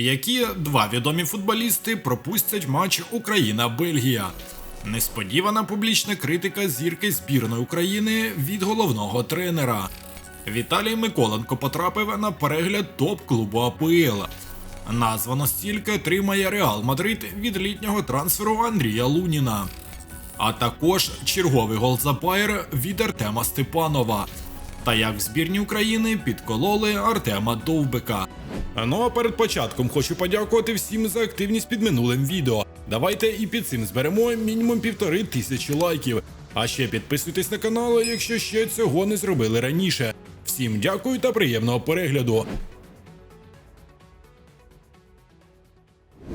Які два відомі футболісти пропустять матч Україна-Бельгія? Несподівана публічна критика зірки збірної України від головного тренера. Віталій Миколенко потрапив на перегляд топ-клубу АПЛ. Названо стільки отримає Реал Мадрид від літнього трансферу Андрія Луніна. А також черговий гол за Байер від Артема Степанова. Та як в збірні України підкололи Артема Довбика. Ну а перед початком хочу подякувати всім за активність під минулим відео. Давайте і під цим зберемо мінімум півтори тисячі лайків. А ще підписуйтесь на канал, якщо ще цього не зробили раніше. Всім дякую та приємного перегляду.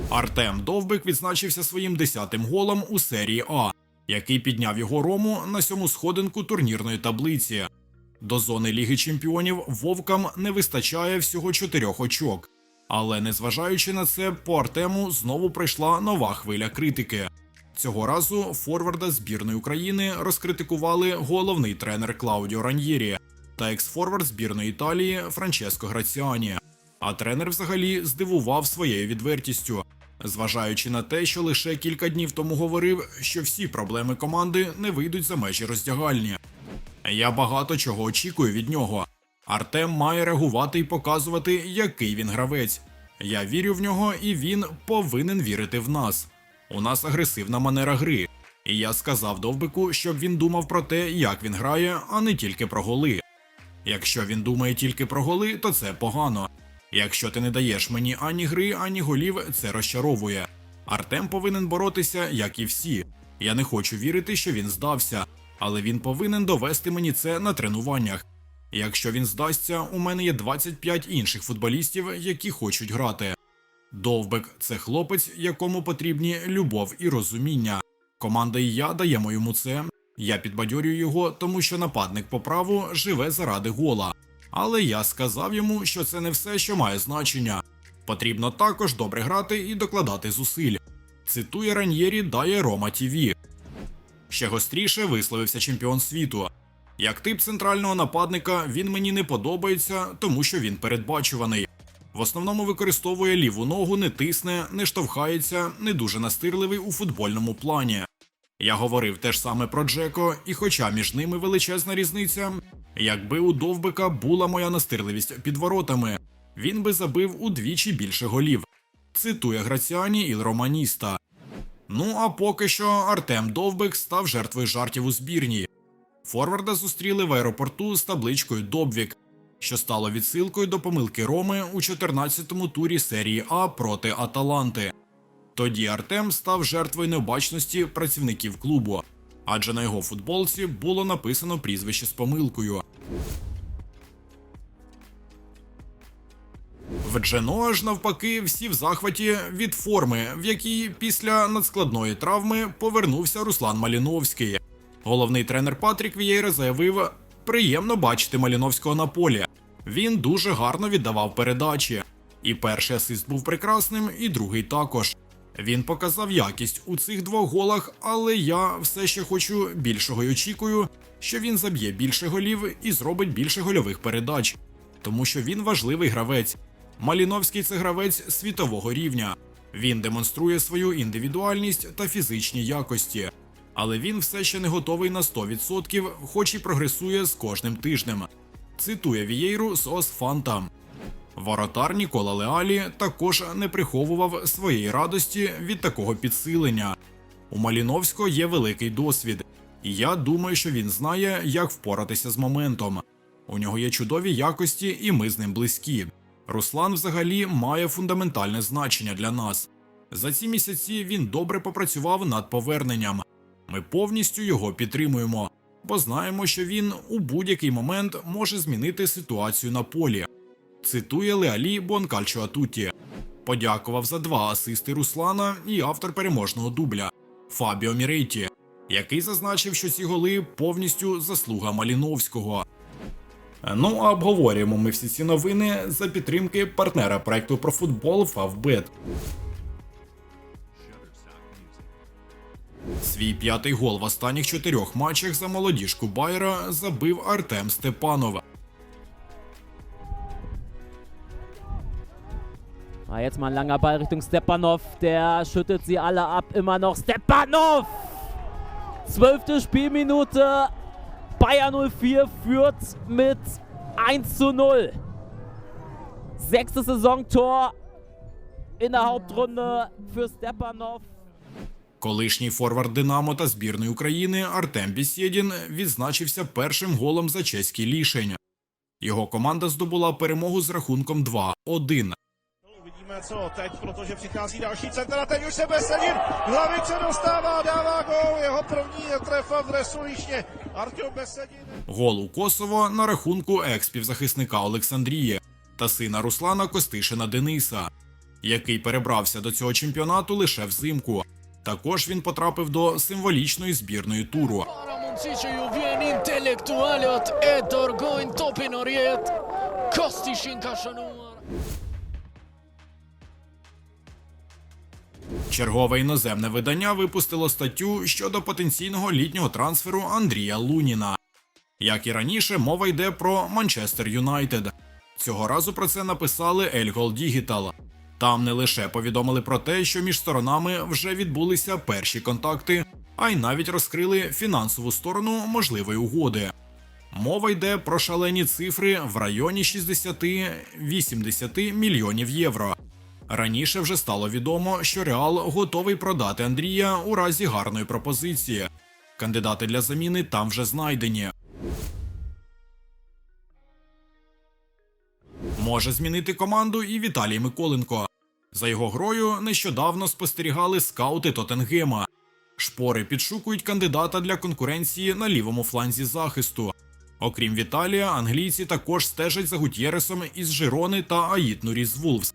Артем Довбик відзначився своїм десятим голом у серії А, який підняв його рому на сьому сходинку турнірної таблиці. До зони Ліги Чемпіонів Вовкам не вистачає всього чотирьох очок. Але незважаючи на це, по Артему знову прийшла нова хвиля критики. Цього разу форварда збірної України розкритикували головний тренер Клаудіо Раньєрі та екс-форвард збірної Італії Франческо Граціані. А тренер взагалі здивував своєю відвертістю, зважаючи на те, що лише кілька днів тому говорив, що всі проблеми команди не вийдуть за межі роздягальні. Я багато чого очікую від нього. Артем має реагувати і показувати, який він гравець. Я вірю в нього, і він повинен вірити в нас. У нас агресивна манера гри. І я сказав довбику, щоб він думав про те, як він грає, а не тільки про голи. Якщо він думає тільки про голи, то це погано. Якщо ти не даєш мені ані гри, ані голів, це розчаровує. Артем повинен боротися, як і всі. Я не хочу вірити, що він здався, але він повинен довести мені це на тренуваннях. Якщо він здасться, у мене є 25 інших футболістів, які хочуть грати. Довбек це хлопець, якому потрібні любов і розуміння. Команда і я даємо йому це. Я підбадьорюю його, тому що нападник по праву живе заради гола. Але я сказав йому, що це не все, що має значення. Потрібно також добре грати і докладати зусиль. Цитує Раньєрі дає Рома ТІВІ. Ще гостріше висловився чемпіон світу. Як тип центрального нападника, він мені не подобається, тому що він передбачуваний. В основному використовує ліву ногу, не тисне, не штовхається, не дуже настирливий у футбольному плані. Я говорив теж саме про Джеко, і хоча між ними величезна різниця, якби у Довбика була моя настирливість під воротами, він би забив удвічі більше голів. Цитує Граціані і Романіста. Ну а поки що Артем Довбик став жертвою жартів у збірній. Форварда зустріли в аеропорту з табличкою Добвік, що стало відсилкою до помилки Роми у 14-му турі серії А проти Аталанти. Тоді Артем став жертвою необачності працівників клубу, адже на його футболці було написано прізвище з помилкою. В Дженоа ж навпаки всі в захваті від форми, в якій після надскладної травми повернувся Руслан Маліновський. Головний тренер Патрік Вієра заявив: приємно бачити Маліновського на полі. Він дуже гарно віддавав передачі. І перший асист був прекрасним, і другий також. Він показав якість у цих двох голах, але я все ще хочу більшого і очікую, що він заб'є більше голів і зробить більше гольових передач, тому що він важливий гравець. Маліновський це гравець світового рівня. Він демонструє свою індивідуальність та фізичні якості, але він все ще не готовий на 100%, хоч і прогресує з кожним тижнем. Цитує Вієйру Сос Фанта. Воротар Нікола Леалі також не приховував своєї радості від такого підсилення. У Маліновського є великий досвід, і я думаю, що він знає, як впоратися з моментом. У нього є чудові якості, і ми з ним близькі. Руслан взагалі має фундаментальне значення для нас. За ці місяці він добре попрацював над поверненням. Ми повністю його підтримуємо, бо знаємо, що він у будь-який момент може змінити ситуацію на полі. Цитує Леалі Бонкальчо Атуті. Подякував за два асисти Руслана і автор переможного дубля Фабіо Мірейті, який зазначив, що ці голи повністю заслуга Маліновського. Ну а обговорюємо ми всі ці новини за підтримки партнера проекту про футбол Фавбет. Свій п'ятий гол в останніх чотирьох матчах за молодіжку Байера забив Артем Степанов. Ah, jetzt mal ein langer Ball Richtung Stepanov. Der schüttet sie alle ab. Immer noch Stepanov! Zwölfte Spielminute. Bayern 04 führt mit 1 zu 0. Sechstes Saisontor in der Hauptrunde für Stepanov. Колишній форвард Динамо та збірної України Артем Бісєдін відзначився першим голом за чеський лішень. Його команда здобула перемогу з рахунком 2-1. Uvidíme co teď, protože přichází další centr a teď už se Besedin hlavice dostává, dává gol, jeho první trefa v dresu líšně. Artyom Besedin. Гол у Косово на рахунку екс-півзахисника Олександрії та сина Руслана Костишина Дениса, який перебрався до цього чемпіонату лише взимку. Також він потрапив до символічної збірної туру. Kostišin Kašanuar Чергове іноземне видання випустило статтю щодо потенційного літнього трансферу Андрія Луніна. Як і раніше, мова йде про Манчестер Юнайтед. Цього разу про це написали Gol Digital. Там не лише повідомили про те, що між сторонами вже відбулися перші контакти, а й навіть розкрили фінансову сторону можливої угоди. Мова йде про шалені цифри в районі 60-80 мільйонів євро. Раніше вже стало відомо, що Реал готовий продати Андрія у разі гарної пропозиції. Кандидати для заміни там вже знайдені. Може змінити команду і Віталій Миколенко. За його грою нещодавно спостерігали скаути Тоттенгема. Шпори підшукують кандидата для конкуренції на лівому фланзі захисту. Окрім Віталія, англійці також стежать за Гутєресом із Жирони та Аїт Нурі з Вулфс.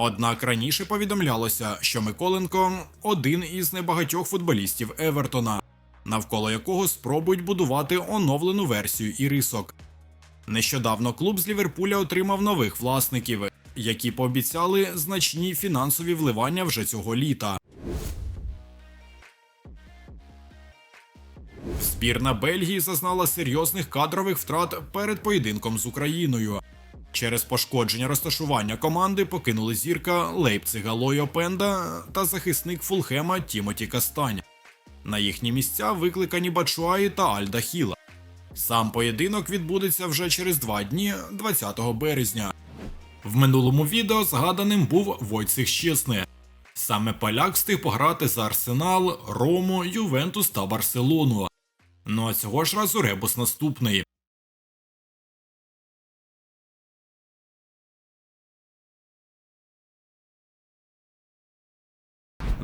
Однак раніше повідомлялося, що Миколенко один із небагатьох футболістів Евертона, навколо якого спробують будувати оновлену версію ірисок. Нещодавно клуб з Ліверпуля отримав нових власників, які пообіцяли значні фінансові вливання вже цього літа. Збірна Бельгії зазнала серйозних кадрових втрат перед поєдинком з Україною. Через пошкодження розташування команди покинули зірка Лейпцига Лойо Пенда та захисник Фулхема Тімоті Кастань. На їхні місця викликані Бачуаї та Альда Хіла. Сам поєдинок відбудеться вже через два дні, 20 березня. В минулому відео згаданим був Войцех Щесне. Саме поляк встиг пограти за Арсенал, Рому, Ювентус та Барселону. Ну а цього ж разу ребус наступний.